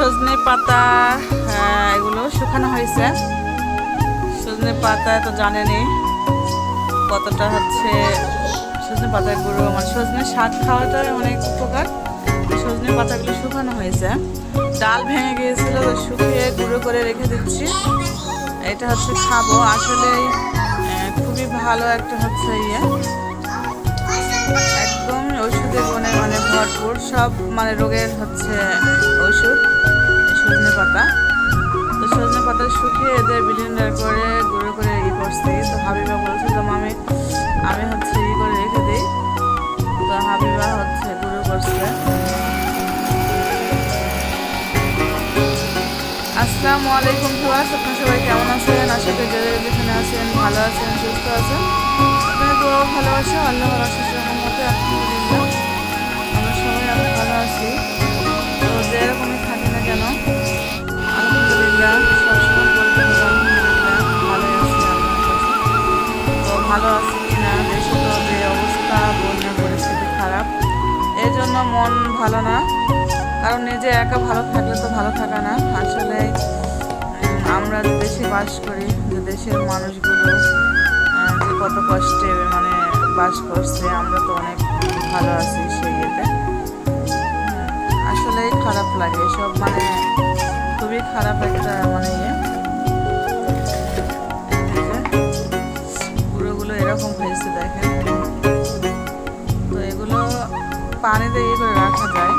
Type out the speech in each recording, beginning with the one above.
সজনে পাতা হ্যাঁ, এগুলো শুকানো হয়েছে। সজনে পাতা তো জানেনই কতটা হচ্ছে সজনে পাতার গুঁড়ো। মানে সজনে শাক খাওয়াটা অনেক উপকার। সজনে পাতাগুলো শুকানো হয়েছে। ডাল ভেঙে গিয়েছিল তো শুকিয়ে গুঁড়ো করে রেখে দিচ্ছি। এটা হচ্ছে খাব। আসলে খুবই ভালো একটা হচ্ছে ইয়ে। মানে সব মানে রোগের হচ্ছে ওষুধ সজনে পাতা। তো সজনে পাতা শুকিয়ে এদের ব্লিন্ডার করে, গুঁড়ো করে ই করছি। তো হাবিবা বলছিল আমি আমি হচ্ছে ই করে রেখে দিই। তো হাবিবা হচ্ছে গুঁড়ো করছে। আসসালামু আলাইকুম সবাই আপনার সবাই কেমন আছেন? আশা করি যারা যেখানে আছেন ভালো আছেন, সুস্থ আছেন। আপনার দোয়া ভালোবাসা আল্লাহ আমরা সবাই আছি। তো যেরকমই থাকি না কেন? আলহামদুলিল্লাহ, সবসময় বলতে হবে আলহামদুলিল্লাহ ভালো আছি তো ভালো আছি কিনা, দেশে তো যে অবস্থা বন্যার পরিস্থিতি খারাপ। এই জন্য মন ভালো না। কারণ নিজে একা ভালো থাকলে তো ভালো থাকা না। আসলে আমরা যে দেশে বাস করি, যে দেশের মানুষগুলো কত কষ্টে মানে বাস করছে, আমরা তো অনেক ভালো আছি সেই ইয়েতে। আসলেই খারাপ লাগে। সব মানে খুবই খারাপ একটা মানে ইয়ে। গুঁড়োগুলো এরকম হয়েছে দেখেন। তো এগুলো পানিতে ইয়ে করে রাখা যায়।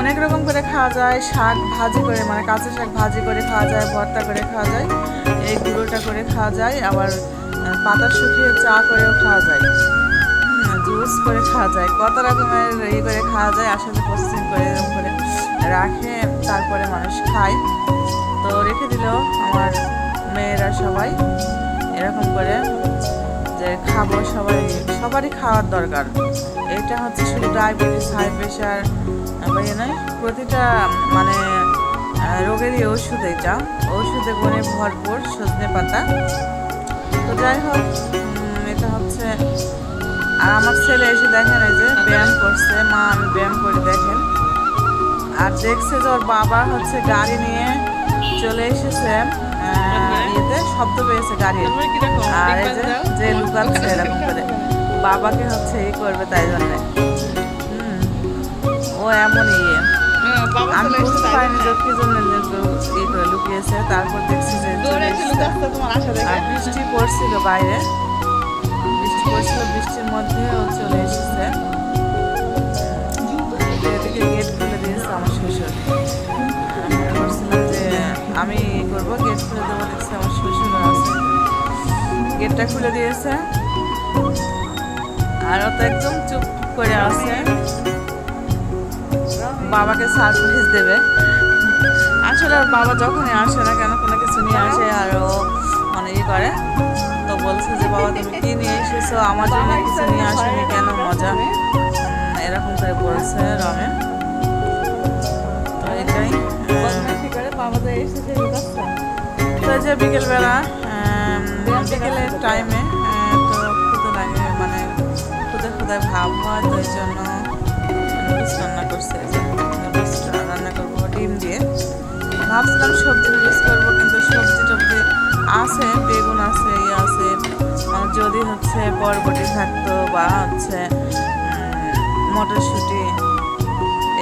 অনেক রকম করে খাওয়া যায়, শাক ভাজি করে মানে কাঁচা শাক ভাজি করে খাওয়া যায়, ভর্তা করে খাওয়া যায়, এই গুঁড়োটা করে খাওয়া যায়, আবার পাতা শুকিয়ে চা করেও খাওয়া যায়। জুস করে খাওয়া যায়, কত রকমের ইয়ে করে খাওয়া যায়, আসলে প্রসেসিং করে এরকম করে রাখে, তারপরে মানুষ খায়। তো রেখে দিল আমার মেয়েরা সবাই, এরকম করে যে খাব সবাই, সবারই খাওয়ার দরকার। এটা হচ্ছে শুধু ডায়াবেটিস হাই প্রেশার বা ইয়ে নয়, প্রতিটা মানে রোগেরই ওষুধ এটা। ওষুধে গুণে ভরপুর সজনে পাতা। তো যাই হোক এটা হচ্ছে আর আমার ছেলে এসে দেখেন এই যে ব্যায়াম করছে মা আমি ব্যায়াম করে দেখেন। আর দেখছে যে ওর বাবা হচ্ছে গাড়ি নিয়ে চলে এসেছে ইয়েতে শব্দ পেয়েছে গাড়ির। আর এই যে যে লুকাচ্ছে এরকম করে। বাবাকে হচ্ছে ই করবে তাই জন্য। ও এমন ইয়ে। আমি বুঝতে পারিনি যে কি জন্য ই করে লুকিয়েছে। তারপর দেখছি যে বৃষ্টি পড়ছিল বাইরে। বৃষ্টি পড়ছিল মধ্যে ও চলে এসেছে। এদিকে গেট খুলে দিয়েছে, আমার শ্বশুর। ভাবছিলাম যে আমি করব গেট খুলে দেবো দেখছি আমার শ্বশুর আছে। গেটটা খুলে দিয়েছে। আর ও তো একদম চুপ করে আছে। বাবাকে সারপ্রাইজ দেবে। আসলে বাবা যখনই আসে না কেন, কোনো কিছু নিয়ে আসে আর ও মানে ই করে। বলছে যে বাবা তুমি কি নিয়ে এসেছ? আমার জন্য কিছু নিয়ে আসেনি কেন? মজা। এরকম করে বলছে রমে তো এটাই আহ, তো যে বিকেলবেলা বিকেলের টাইমে তো ক্ষুদে লাগে মানে ক্ষুদে ক্ষুদে ভাব হয় তো এই জন্য রান্না করছে। রান্না করব ডিম দিয়ে। ভাবছিলাম সবজি নুডলস করব কিন্তু সবজি বা হচ্ছে মটরশুঁটি,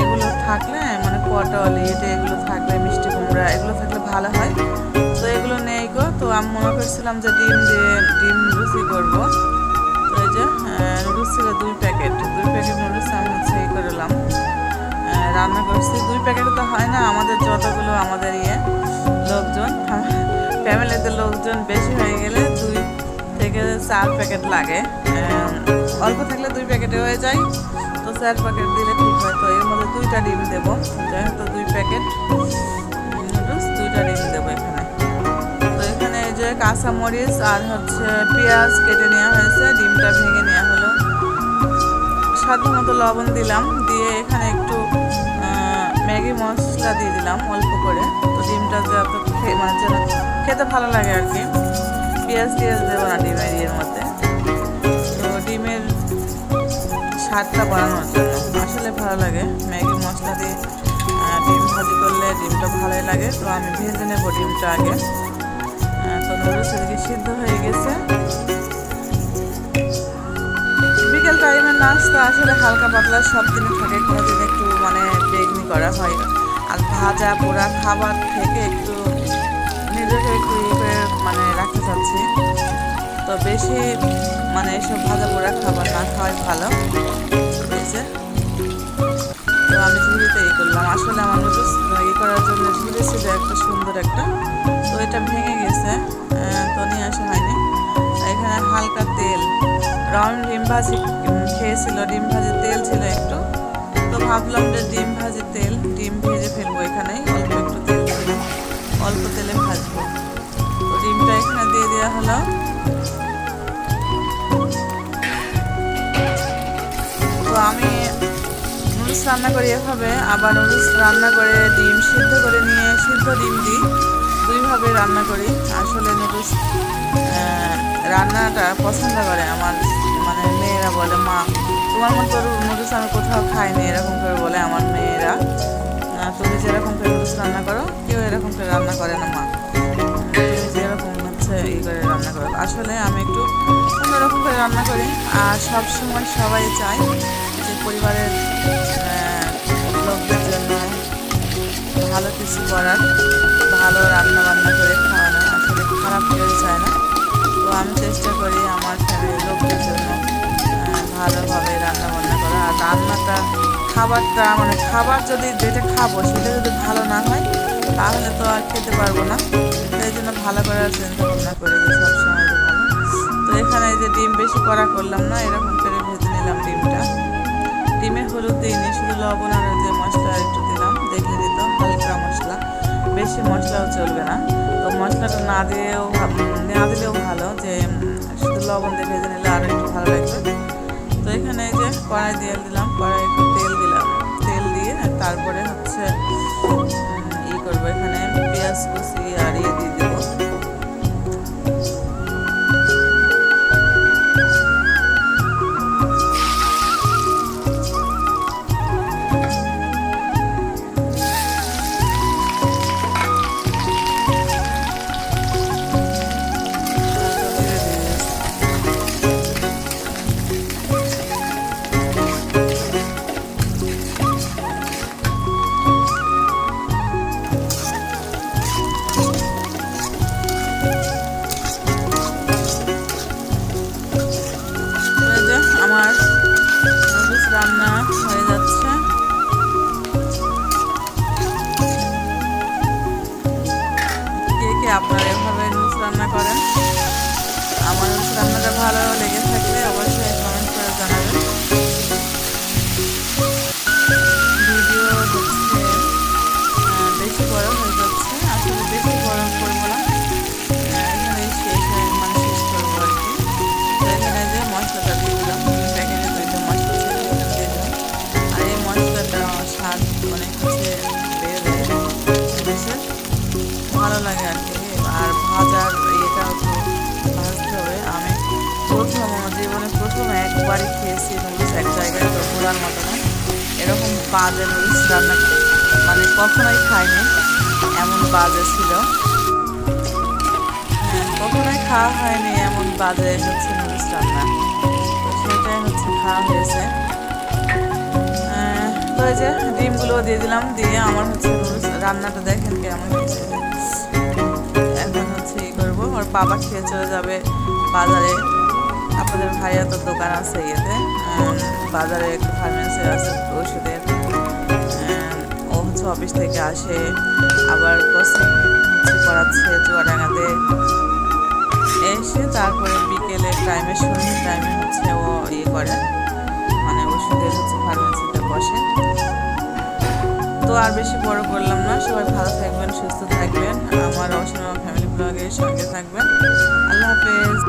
এগুলো থাকলে মানে পটল ইয়েতে এগুলো থাকলে, মিষ্টি কুমড়া, এগুলো থাকলে ভালো হয়। তো এগুলো নেই গো। তো আমি মনে করছিলাম যে ডিম দিয়ে, ডিম রুচি করব। তো এই যে নুডলস ছিল দুই প্যাকেট। দুই প্যাকেট নুডলস আমি হচ্ছে ইয়ে করলাম রান্না করছি। দুই প্যাকেট তো হয় না, আমাদের যতগুলো, আমাদের ইয়ে লোকজন ফ্যামিলিতে লোকজন বেশি হয়ে গেলে দুই থেকে চার প্যাকেট লাগে। থাকলে দুই প্যাকেটে হয়ে যায়। তো চার প্যাকেট দিলে ঠিক হয়। তো এর মধ্যে দুইটা ডিম দেবো। যেহেতু দুই প্যাকেট দুইটা ডিম দেবো এখানে। তো এখানে এই যে কাঁচা মরিচ আর হচ্ছে পেঁয়াজ কেটে নেওয়া হয়েছে। ডিমটা ভেঙে নেওয়া হলো। স্বাদ মতো লবণ দিলাম। দিয়ে এখানে একটু ম্যাগি মশলা দিয়ে দিলাম অল্প করে। তো ডিমটা যত খে- মানে খেতে ভালো লাগে আর কি। পেঁয়াজ টিয়াজ দেবো না ডিমের ইয়ের মধ্যে। স্বাদটা বাড়ানোর জন্য আসলে ভালো লাগে। ম্যাগি মশলা দিয়ে ডিম ভাজি করলে ডিমটা ভালোই লাগে। তো আমি ভেজে নেব ডিমটা আগে। তো নুডলস এদিকে সিদ্ধ হয়ে গেছে। বিকেল টাইমের নাস্তা, আসলে হালকা পাতলা সব দিনই থাকে। কোনো দিন একটু মানে বেগনি করা হয় আর ভাজা পোড়া খাবার থেকে একটু নিজেকে একটু ইয়ে মানে রাখতে চাচ্ছি। তো বেশি মানে এসব ভাজা পোড়া খাবার না খাওয়াই ভালো। যে তো আমি ঝুড়িতে ই করলাম। আসলে আমার ই করার জন্য ঝুড়ি ছিল একটা সুন্দর একটা। তো এটা ভেঙে গেছে। তো নিয়ে আসা হয়নি। এখানে হালকা তেল। রং ডিম ভাজি খেয়েছিল। ডিম ভাজি তেল ছিল একটু। তো ভাবলাম যে ডিম ভাজি তেল, ডিম ভেজে ফেলব এখানেই। অল্প একটু তেল অল্প তেলে ভাজবো। তো ডিমটা এখানে দিয়ে দেওয়া হলো। আমি নুডলস রান্না করি এভাবে, আবার নুডলস রান্না করে ডিম সিদ্ধ করে নিয়ে সিদ্ধ ডিম দিই। দুইভাবে রান্না করি। আসলে নুডলস রান্নাটা পছন্দ করে আমার মানে মেয়েরা বলে, মা, তোমার মতো নুডলস আমি কোথাও খাইনি, এরকম করে বলে আমার মেয়েরা। তুমি যেরকম করে নুডলস রান্না করো, কেউ এরকম করে রান্না করে না, মা। তুমি যেরকম হচ্ছে ই করে রান্না করো। আসলে আমি একটু অন্যরকম করে রান্না করি। আর সব সময় সবাই চায় যে পরিবারের লোকদের জন্য ভালো কিছু করার, ভালো রান্না বান্না করে খাওয়ানো। আসলে খারাপ কেউ চায় না। তো আমি চেষ্টা করি আমার ফ্যামিলির লোকদের জন্য ভালোভাবে রান্না বান্না করা। আর রান্নাটা, খাবারটা মানে খাবার যদি, যেটা খাব সেটা যদি ভালো না হয়, তাহলে তো আর খেতে পারব না। সেই জন্য ভালো করার চিন্তা ভাবনা করি সবসময় যে ডিম বেশি করা করলাম না, এরকম করে ভেজে নিলাম ডিমটা। ডিমে হলুদ দিইনি শুধু লবণ আর যে মশলা একটু দিলাম, দেখে দিত হালকা মশলা। বেশি মশলাও চলবে না। তো মশলাটা না দিয়েও না দিলেও ভালো যে শুধু লবণ দিয়ে ভেজে নিলে আরও একটু ভালো লাগবে। তো এখানে এই যে কড়াই দিয়ে দিলাম কড়াই একটু তেল দিলাম। তেল দিয়ে তারপরে হচ্ছে ই করব, এখানে পেঁয়াজ কুচি আর ইয়ে দিয়ে ভালো লেগে থাকলে একবারই নুডলস এক জায়গায় তো ঘোরার মতো না। এরকম বাজে নুডলস রান্না মানে কখনোই খাইনি এমন বাজে ছিল। হ্যাঁ, কখনোই খাওয়া হয়নি এমন বাজে হচ্ছে নুডলস রান্না। সেটাই হচ্ছে খাওয়া হয়েছে। তো যে ডিমগুলো দিয়ে দিলাম দিয়ে আমার হচ্ছে রান্নাটা দেখেন কেমন হয়েছে। এখন হচ্ছে ই করব? ওর বাবা খেয়ে চলে যাবে বাজারে। আপনাদের ভাইয়া তো দোকান আছে ইয়েতে বাজারে একটু ফার্মেসি আছে ওষুধের। ও হচ্ছে অফিস থেকে আসে, আবার কোচিং করাচ্ছে চুয়াডাঙ্গাতে। এসে তারপরে বিকেলে টাইমে সন্ধ্যে টাইমে হচ্ছে ও ইয়ে করে মানে ওষুধের হচ্ছে ফার্মেসিতে বসে। তো আর বেশি বড় করলাম না, সবাই ভালো থাকবেন, সুস্থ থাকবেন আমার অসীমা ফ্যামিলি ব্লগের সঙ্গে থাকবেন। আল্লাহ হাফেজ।